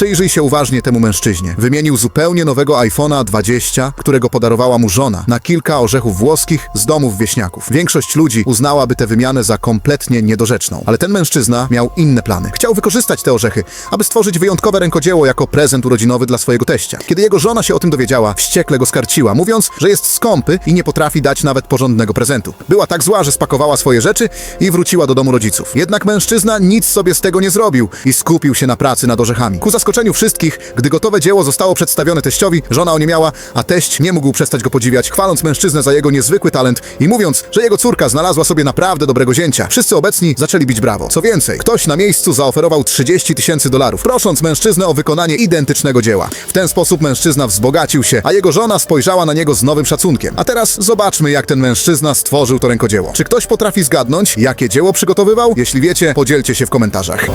Przyjrzyj się uważnie temu mężczyźnie. Wymienił zupełnie nowego iPhone'a 20, którego podarowała mu żona, na kilka orzechów włoskich z domów wieśniaków. Większość ludzi uznałaby tę wymianę za kompletnie niedorzeczną, ale ten mężczyzna miał inne plany. Chciał wykorzystać te orzechy, aby stworzyć wyjątkowe rękodzieło jako prezent urodzinowy dla swojego teścia. Kiedy jego żona się o tym dowiedziała, wściekle go skarciła, mówiąc, że jest skąpy i nie potrafi dać nawet porządnego prezentu. Była tak zła, że spakowała swoje rzeczy i wróciła do domu rodziców. Jednak mężczyzna nic sobie z tego nie zrobił i skupił się na pracy nad orzechami. Ku zaskoczeniu wszystkich, gdy gotowe dzieło zostało przedstawione teściowi, żona oniemiała, a teść nie mógł przestać go podziwiać, chwaląc mężczyznę za jego niezwykły talent i mówiąc, że jego córka znalazła sobie naprawdę dobrego zięcia. Wszyscy obecni zaczęli bić brawo. Co więcej, ktoś na miejscu zaoferował 30 tysięcy dolarów, prosząc mężczyznę o wykonanie identycznego dzieła. W ten sposób mężczyzna wzbogacił się, a jego żona spojrzała na niego z nowym szacunkiem. A teraz zobaczmy, jak ten mężczyzna stworzył to rękodzieło. Czy ktoś potrafi zgadnąć, jakie dzieło przygotowywał? Jeśli wiecie, podzielcie się w komentarzach.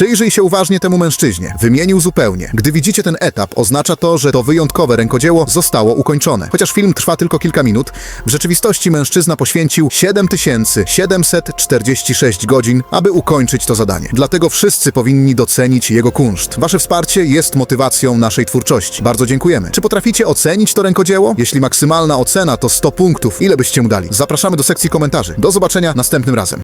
Przyjrzyj się uważnie temu mężczyźnie. Wymienił zupełnie. Gdy widzicie ten etap, oznacza to, że to wyjątkowe rękodzieło zostało ukończone. Chociaż film trwa tylko kilka minut, w rzeczywistości mężczyzna poświęcił 7746 godzin, aby ukończyć to zadanie. Dlatego wszyscy powinni docenić jego kunszt. Wasze wsparcie jest motywacją naszej twórczości. Bardzo dziękujemy. Czy potraficie ocenić to rękodzieło? Jeśli maksymalna ocena to 100 punktów, ile byście mu dali? Zapraszamy do sekcji komentarzy. Do zobaczenia następnym razem.